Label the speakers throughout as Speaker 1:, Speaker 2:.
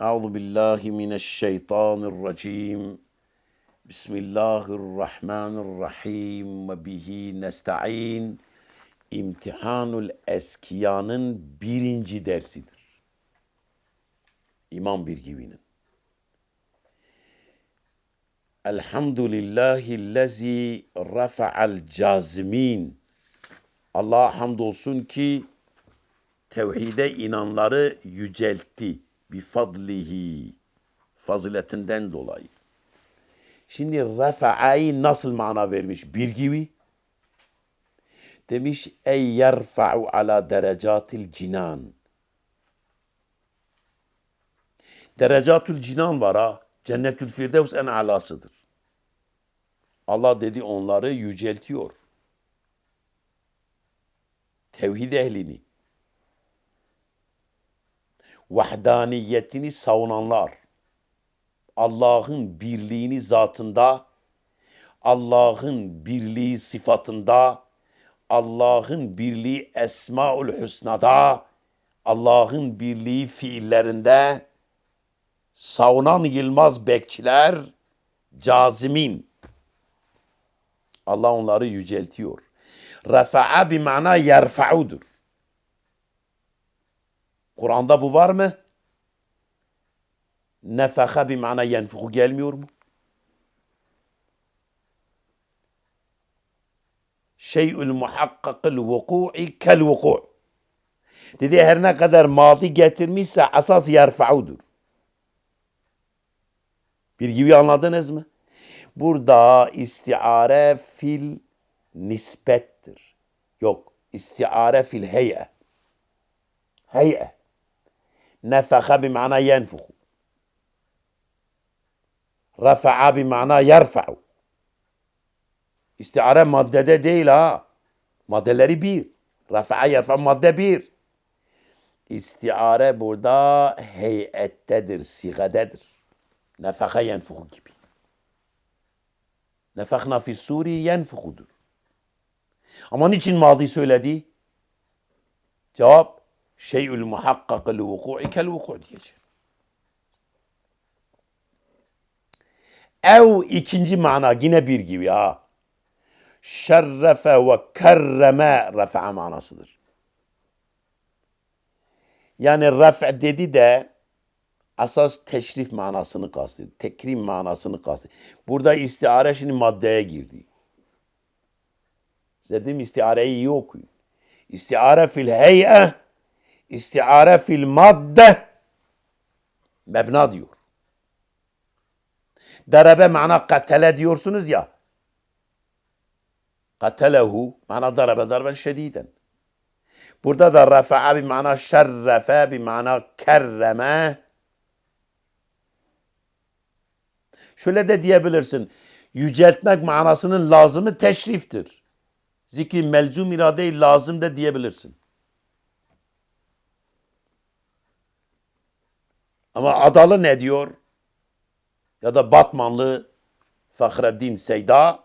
Speaker 1: Euzu billahi mineşşeytanirracim. Bismillahirrahmanirrahim ve bihi nesta'in. İmtihanul Eskiyanın birinci dersidir. İmam Birgivi'nin. Elhamdülillahillezî rafa'al cazimin. Allah'a hamdolsun ki tevhide inanları yüceltti. Bi fadlihi. Faziletinden dolayı. Şimdi rafa'ayı nasıl mana vermiş? Bir gibi. Demiş ey yerfa'u ala derecatil cinan. Derecatül cinan var ha. Cennetül Firdevs en alasıdır. Allah dedi onları yüceltiyor. Tevhid ehlini. Vahdaniyetini savunanlar. Allah'ın birliğini zatında, Allah'ın birliği sıfatında, Allah'ın birliği Esmaül Hüsna'da, Allah'ın birliği fiillerinde savunan Yılmaz bekçiler cazimin. Allah onları yüceltiyor. Refa'a bir mana yerfa'udur. Kur'an'da bu var mı? Nefeha bir mana yenfuhu gelmiyor mu? Şey'ül muhakkakıl vuku'i kel vuku' Dedi her ne kadar madi getirmişse asas yerfa'udur. Bir gibi anladınız mı? Burada istiare fil nispettir. Yok, istiare fil hey'e. Hey'e. نفخ بمعنى ينفخ. رفع بمعنى يرفع. استعارة مادة ديلا مادة لري بير. رفع يرفع مادة بير. استعارة بودا هيئة تدر صيغة تدر. نفخ ينفخ كبير. نفخنا في السوري ينفخ دور أما نيجي الماضي دي؟ جواب؟ Şeyül muhakkakıl vuku'i kel vuku' diyecek. Ev ikinci mana yine bir gibi ha. Şerrefe ve kerreme refa'a manasıdır. Yani ref dedi de asas teşrif manasını kastediyor. Tekrim manasını kastediyor. Burada istiare şimdi maddeye girdi. Dedim istiareyi iyi okuyun. İstiare fil hey'e, istiare fil madde mebna diyor. Darebe mana katele diyorsunuz ya. Katelehu mana darebe darben şediden. Burada da rafa'a bir mana şerrefe bir mana kerreme. Şöyle de diyebilirsin. Yüceltmek manasının lazımı teşriftir. Zikri melzum irade lazım da diyebilirsin. Ama Adalı ne diyor? Ya da Batmanlı Fahreddin Seyda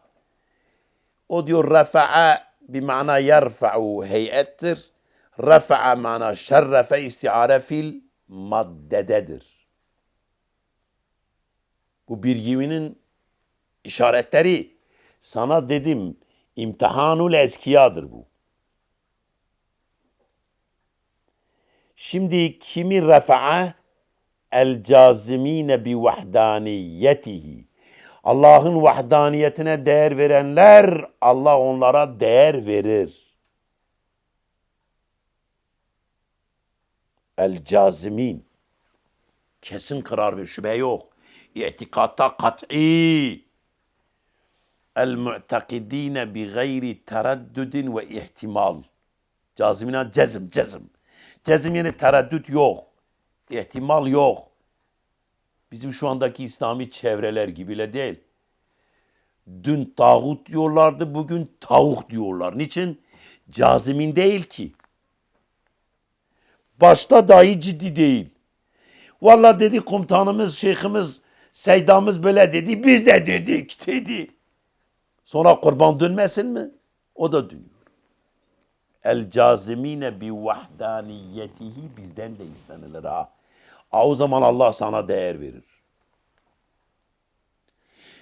Speaker 1: o diyor refa'a bir mana yerfa'u heyettir. Refa'a mana şerrefe istiare fil maddededir. Bu bir gibinin işaretleri. Sana dedim imtihanul eskiyadır bu. Şimdi kimi refa'a el cazimine bi vahdaniyetihi. Allah'ın vahdaniyetine değer verenler Allah onlara değer verir. El cazimin. Kesin karar ver, şüphe yok. İtikatta kat'i. El mu'takidine bi gayri tereddüdin ve ihtimal. Cazimine cezim, cezim. Cezim yani tereddüt yok. İhtimal yok. Bizim şu andaki İslami çevreler gibiyle değil. Dün tağut diyorlardı, bugün tavuk diyorlar. Niçin? Cazimin değil ki. Başta dahi ciddi değil. Valla dedi komutanımız, şeyhimiz, seydamız böyle dedi, biz de dedik dedi. Sonra kurban dönmesin mi? O da dönüyor. El cazimine bi vahdaniyetihi bizden de istenilir ha. Aa, O zaman Allah sana değer verir.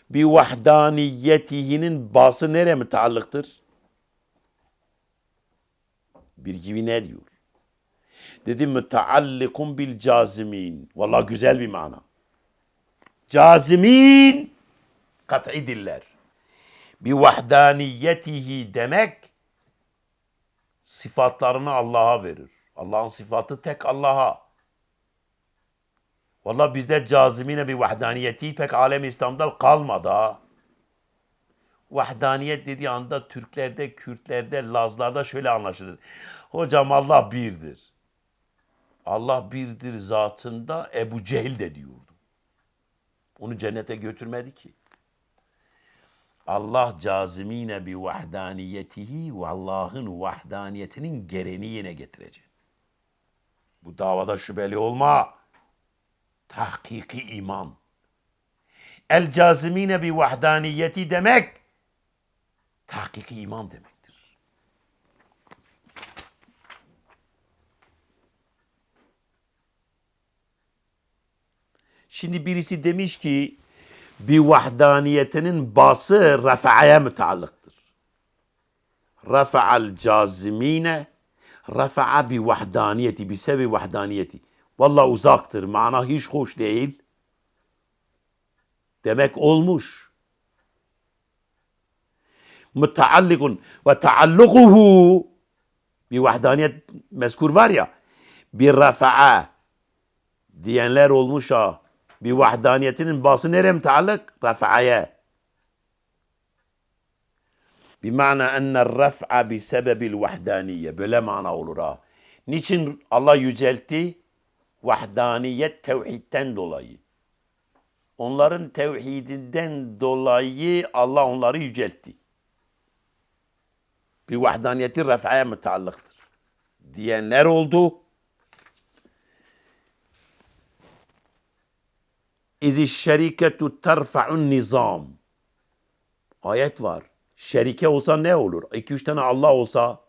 Speaker 1: Bir vahdaniyetihinin bası nereye müteallıktır? Bir gibi ne diyor? Dedi müteallikun bil cazimin. Vallahi güzel bir mana. Cazimin kat'i diller. Bir vahdaniyetihi demek sıfatlarını Allah'a verir. Allah'ın sıfatı tek Allah'a. Vallahi bizde cazimine bir vahdaniyeti pek alem İslam'da kalmadı ha. Vahdaniyet dediği anda Türklerde, Kürtlerde, Lazlarda şöyle anlaşılır. Hocam Allah birdir. Allah birdir zatında Ebu Cehil de diyordu. Onu cennete götürmedi ki. Allah cazimine bi vahdaniyetihi ve Allah'ın vahdaniyetinin gereğini yine getirecek. Bu davada şüpheli olma. Tahkiki iman. El cazimine bi vahdaniyeti demek tahkiki iman demektir. Şimdi birisi demiş ki bir vahdaniyetinin bası rafa'ya müteallıktır. Rafa'al cazimine rafa'a bi vahdaniyeti bi sebebi vahdaniyeti. Vallahi uzaktır. Mana hiç hoş değil. Demek olmuş. Müteallikun ve taallukuhu bir vahdaniyet mezkur var ya bir rafa'a diyenler olmuş ha. Bir vahdaniyetinin bası nereye müteallık? Rafa'ya. Bimana enne raf'a bi sebebil vahdaniye. Böyle mana olur ha. Niçin Allah yüceltti? Vahdaniyet tevhidden dolayı. Onların tevhidinden dolayı Allah onları yüceltti. Bir vahdaniyeti raf'aya müteallıktır. Diyenler oldu. İzi şeriketu terfa'un nizam. Ayet var. Şerike olsa ne olur? 2-3 tane Allah olsa,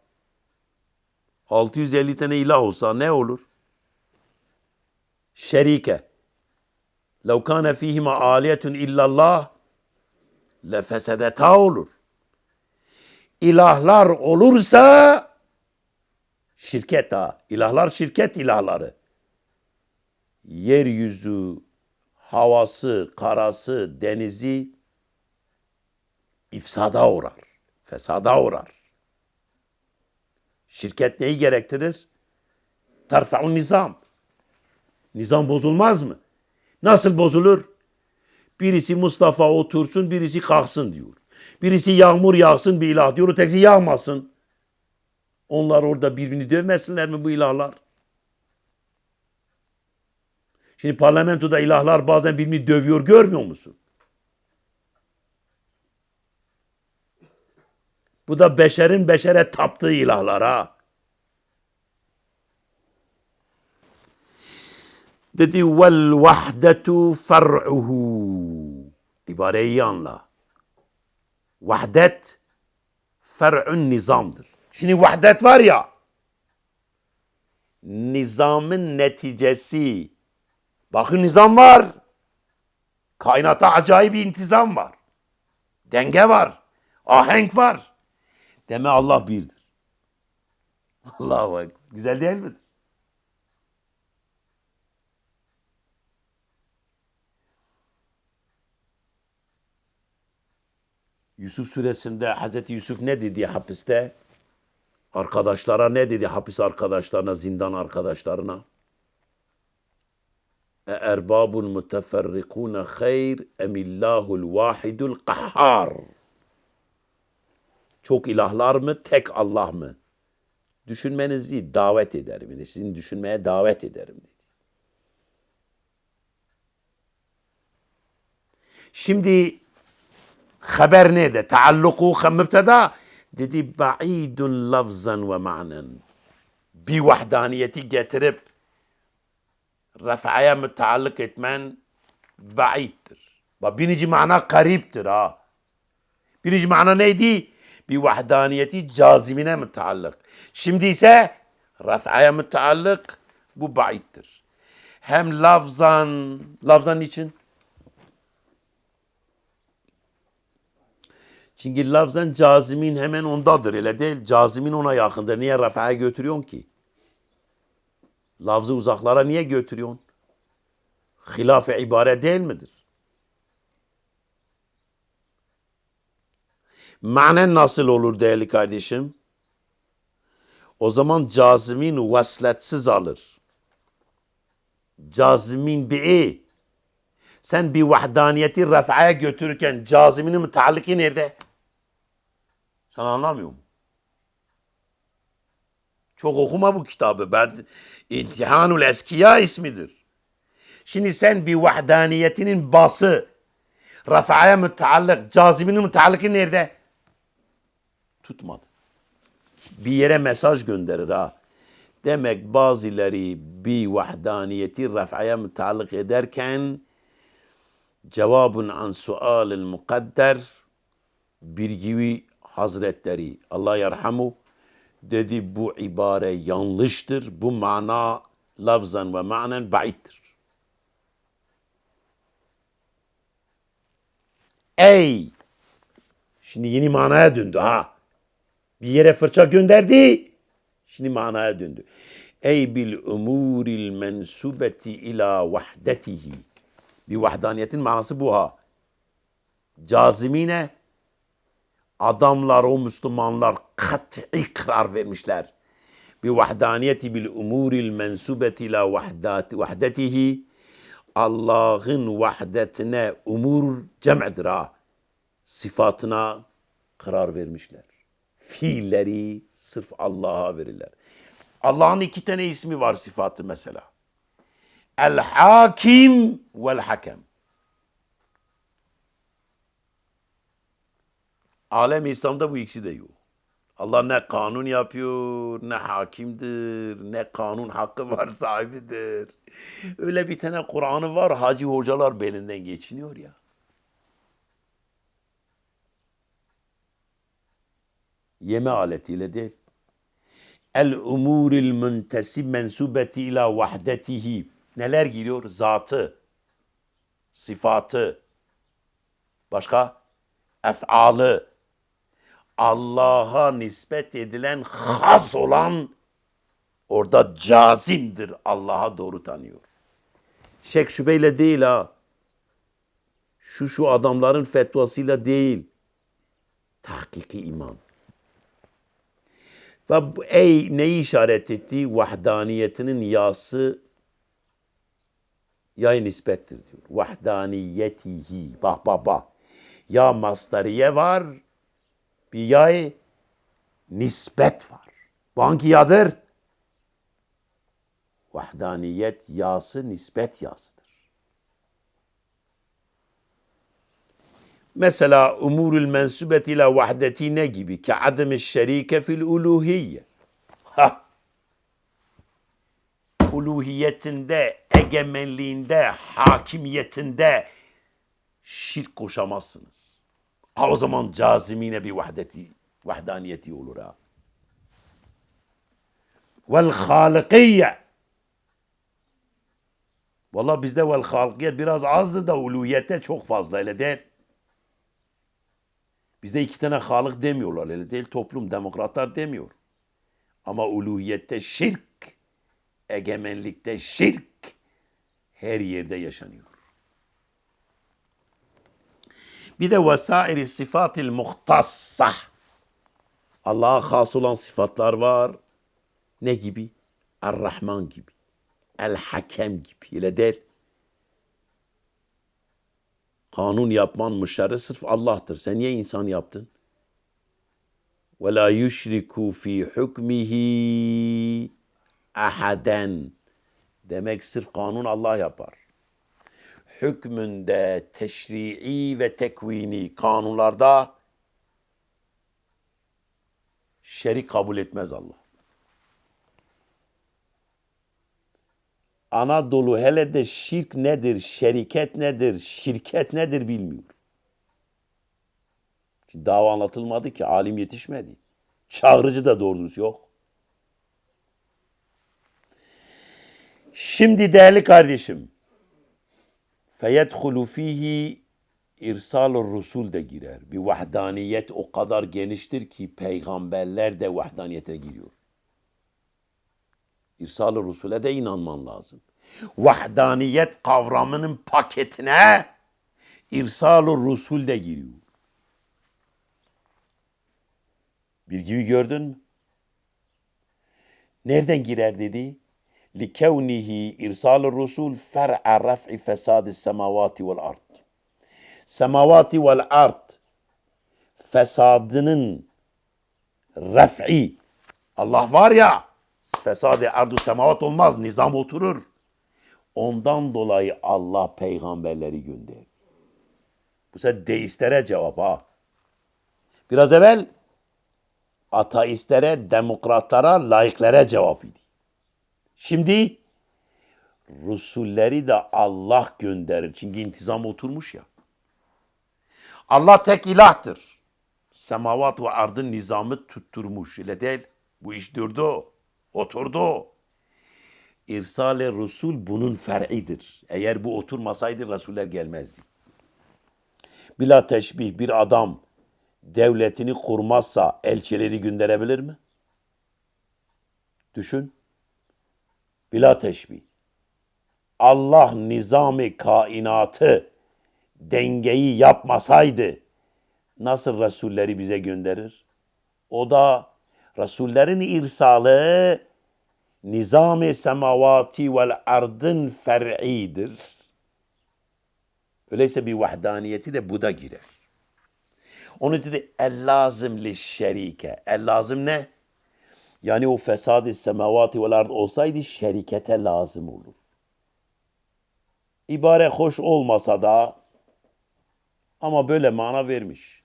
Speaker 1: 650 tane ilah olsa ne olur? şerike. Lev kâne fîhime âliyetun illallah lefesedeta olur. İlahlar olursa şirket ha. İlahlar şirket ilahları. Yeryüzü, havası, karası, denizi ifsada uğrar. Fesada uğrar. Şirket neyi gerektirir? Terfa'un nizam Nizam bozulmaz mı? Nasıl bozulur? Birisi Mustafa otursun, birisi kalksın diyor. Birisi yağmur yağsın bir ilah diyor, ötekisi yağmasın. Onlar orada birbirini dövmesinler mi bu ilahlar? Şimdi parlamentoda ilahlar bazen birbirini dövüyor görmüyor musun? Bu da beşerin beşere taptığı ilahlar ha. Dedi vel vahdetu fer'uhu. İbareyi iyi anla. Vahdet fer'un nizamdır. Şimdi vahdet var ya nizamın neticesi. Bakın nizam var. Kainata acayip bir intizam var. Denge var. Ahenk var. Deme Allah birdir. Allahu Ekber. Güzel değil midir? Yusuf suresinde Hazreti Yusuf ne dedi hapiste? Arkadaşlara ne dedi hapis arkadaşlarına, zindan arkadaşlarına? E erbabun muteferrikune hayr emillahul vahidul kahhar. Çok ilahlar mı, tek Allah mı? Düşünmenizi davet ederim. Yani sizin düşünmeye davet ederim dedi. Şimdi haber nerede? Taalluku mübteda. Dedi ba'idun lafzan ve ma'nen. Bir vahdaniyeti getirip rafa'ya müteallık etmen ba'iddir. Bak birinci mana kariptir ha. Birinci mana neydi? Bir vahdaniyeti cazimine müteallık. Şimdi ise raf'aya müteallık bu ba'iddir. hem lafzan, lafzan için. Çünkü lafzan cazimin hemen ondadır öyle değil. Cazimin ona yakındır. Niye rafaya götürüyorsun ki? Lafzı uzaklara niye götürüyorsun? Hilaf-ı ibare değil midir? Manen nasıl olur değerli kardeşim? O zaman cazimin vesletsiz alır. Cazimin bi'i. Sen bir vahdaniyeti rafaya götürürken caziminin mütealliki nerede? Sen anlamıyor musun? Çok okuma bu kitabı. Ben İmtihanul Eskiya ismidir. Şimdi sen bir vahdaniyetinin bası rafaya müteallık, cazibinin mütealliki nerede? Tutmadı. Bir yere mesaj gönderir ha. Demek bazıları bir vahdaniyeti rafaya müteallık ederken cevabun an sualil mukadder bir gibi hazretleri Allah yarhamu dedi bu ibare yanlıştır. Bu mana lafzan ve manen baittir. Ey! Şimdi yeni manaya döndü ha. Bir yere fırça gönderdi. Şimdi manaya döndü. Ey bil umuril mensubeti ila vahdetihi. Bir vahdaniyetin manası bu ha. Cazimine adamlar o Müslümanlar kat'i karar vermişler. Bir vahdaniyeti bil umuril mensubeti ila vahdati, vahdetihi Allah'ın vahdetine umur cem'dir ha. Sıfatına karar vermişler. Fiilleri sırf Allah'a verirler. Allah'ın iki tane ismi var sıfatı mesela. El Hakim vel Hakem. Alem İslam'da bu ikisi de yok. Allah ne kanun yapıyor, ne hakimdir, ne kanun hakkı var sahibidir. Öyle bir tane Kur'an'ı var, hacı hocalar belinden geçiniyor ya. Yeme aletiyle değil. El umuril müntesib mensubeti ila vahdetihi. Neler giriyor? Zatı, sıfatı, başka ef'alı, Allah'a nispet edilen has olan orada cazimdir. Allah'a doğru tanıyor. Şek şüpheyle değil ha. Şu şu adamların fetvasıyla değil. Tahkiki iman. Ve bu, ey neyi işaret etti? Vahdaniyetinin yası yay nispettir diyor. Vahdaniyetihi. Bak bak bak. Ya masdariye var, bir yay nispet var. Bu hangi yadır? Vahdaniyet yası nispet yasıdır. Mesela umurul mensubet ila vahdeti ne gibi? Ki adem şerike fil uluhiyye. Uluhiyetinde, egemenliğinde, hakimiyetinde şirk koşamazsınız. Ha o zaman cazimine bir vahdeti, vahdaniyeti olur ha. Vel halikiyye. Valla bizde vel halikiyet biraz azdır da uluhiyette çok fazla öyle değil. Bizde iki tane halık demiyorlar öyle değil. Toplum demokratlar demiyor. Ama uluhiyette şirk, egemenlikte şirk her yerde yaşanıyor. Bir de vesairi sıfatil muhtassa. Allah'a has olan sıfatlar var. Ne gibi? Er-Rahman gibi. El-Hakem gibi. Öyle değil. Kanun yapman müşerre sırf Allah'tır. Sen niye insan yaptın? Ve la yüşriku fi hukmihi ahaden. Demek sırf kanun Allah yapar. Hükmünde teşrii ve tekvini kanunlarda şerik kabul etmez Allah. Anadolu hele de şirk nedir, şeriket nedir, şirket nedir bilmiyor. Dava anlatılmadı ki, alim yetişmedi. Çağrıcı da doğru dürüst yok. Şimdi değerli kardeşim, feyedhulu fihi irsalur rusul de girer. Bir vahdaniyet o kadar geniştir ki peygamberler de vahdaniyete giriyor. İrsal-ı Rusul'e de inanman lazım. Vahdaniyet kavramının paketine İrsal-ı Rusul de giriyor. Bir gibi gördün mü? Nereden girer dedi? لِكَوْنِهِ اِرْسَالُ الرُّسُولِ فَرْعَ رَفْعِ فَسَادِ السَّمَوَاتِ وَالْاَرْضِ Semavati vel ard fesadının ref'i Allah var ya fesadi ardu semavat olmaz nizam oturur. Ondan dolayı Allah peygamberleri gönderdi. Bu sefer deistlere cevap ha. Biraz evvel ateistlere, demokratlara, laiklere cevap idi. Şimdi Rusulleri de Allah gönderir. Çünkü intizam oturmuş ya. Allah tek ilahtır. Semavat ve ardın nizamı tutturmuş. Öyle değil. Bu iş durdu. Oturdu. İrsal-i Resul bunun fer'idir. Eğer bu oturmasaydı Resuller gelmezdi. Bila teşbih bir adam devletini kurmazsa elçileri gönderebilir mi? Düşün. Bila teşbih. Allah nizami kainatı dengeyi yapmasaydı nasıl Resulleri bize gönderir? O da Resullerin irsalı nizam-ı semavati vel ardın fer'idir. Öyleyse bir vahdaniyeti de bu da girer. Onu dedi el lazım li şerike. El lazım ne? Yani o fesad-ı semavati vel ard olsaydı şerikete lazım olur. İbare hoş olmasa da ama böyle mana vermiş.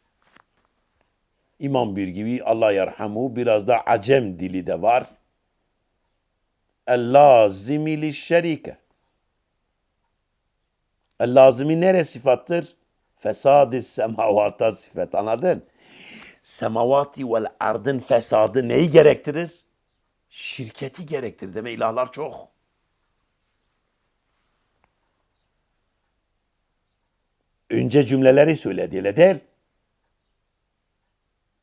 Speaker 1: İmam bir gibi Allah yarhamu biraz da acem dili de var. El lazimi li şerike. El lazimi nere sıfattır? Fesad-ı semavata sıfat anladın? Semavati vel ardın fesadı neyi gerektirir? Şirketi gerektirir. Deme ilahlar çok. Önce cümleleri söyledi öyle değil.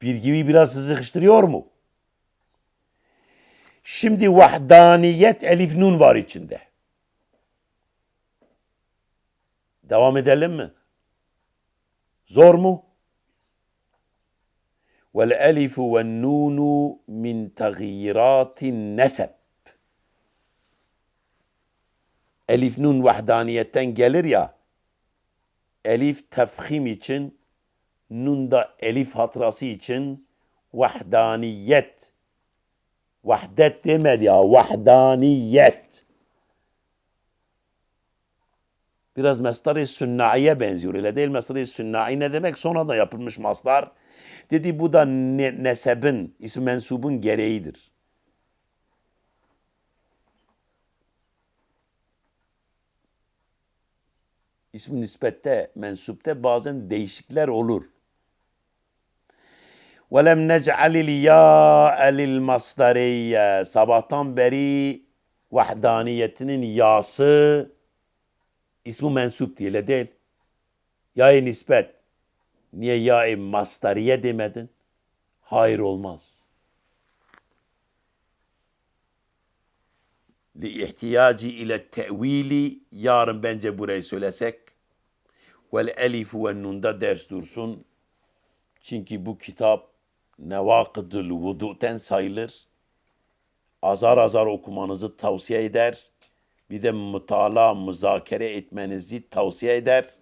Speaker 1: Bir gibi biraz sıkıştırıyor mu? Şimdi vahdaniyet elif nun var içinde. Devam edelim mi? Zor mu? Ve nunu min tagiratin nesep. Elif nun vahdaniyetten gelir ya. Elif tefhim için, nun da elif hatırası için vahdaniyet. Vahdet demedi ya, vahdaniyet. Biraz mestar-ı sünnaiye benziyor. Öyle değil mestar-ı sünnai ne demek? Sonra da yapılmış maslar. Dedi bu da ne, nesebin, ismi mensubun gereğidir. İsmi nispette, mensupte bazen değişiklikler olur. وَلَمْ نَجْعَلِ الْيَاءَ لِلْمَصْدَرِيَّ Sabahtan beri vahdaniyetinin yası ismi mensup diye öyle değil. Ya-i nispet. Niye ya-i mastariye demedin? Hayır olmaz. Li ihtiyacı ile tevili yarın bence burayı söylesek vel elifu ve nunda ders dursun. Çünkü bu kitap nevakıdül vudu'ten sayılır. Azar azar okumanızı tavsiye eder. Bir de mutala, müzakere etmenizi tavsiye eder.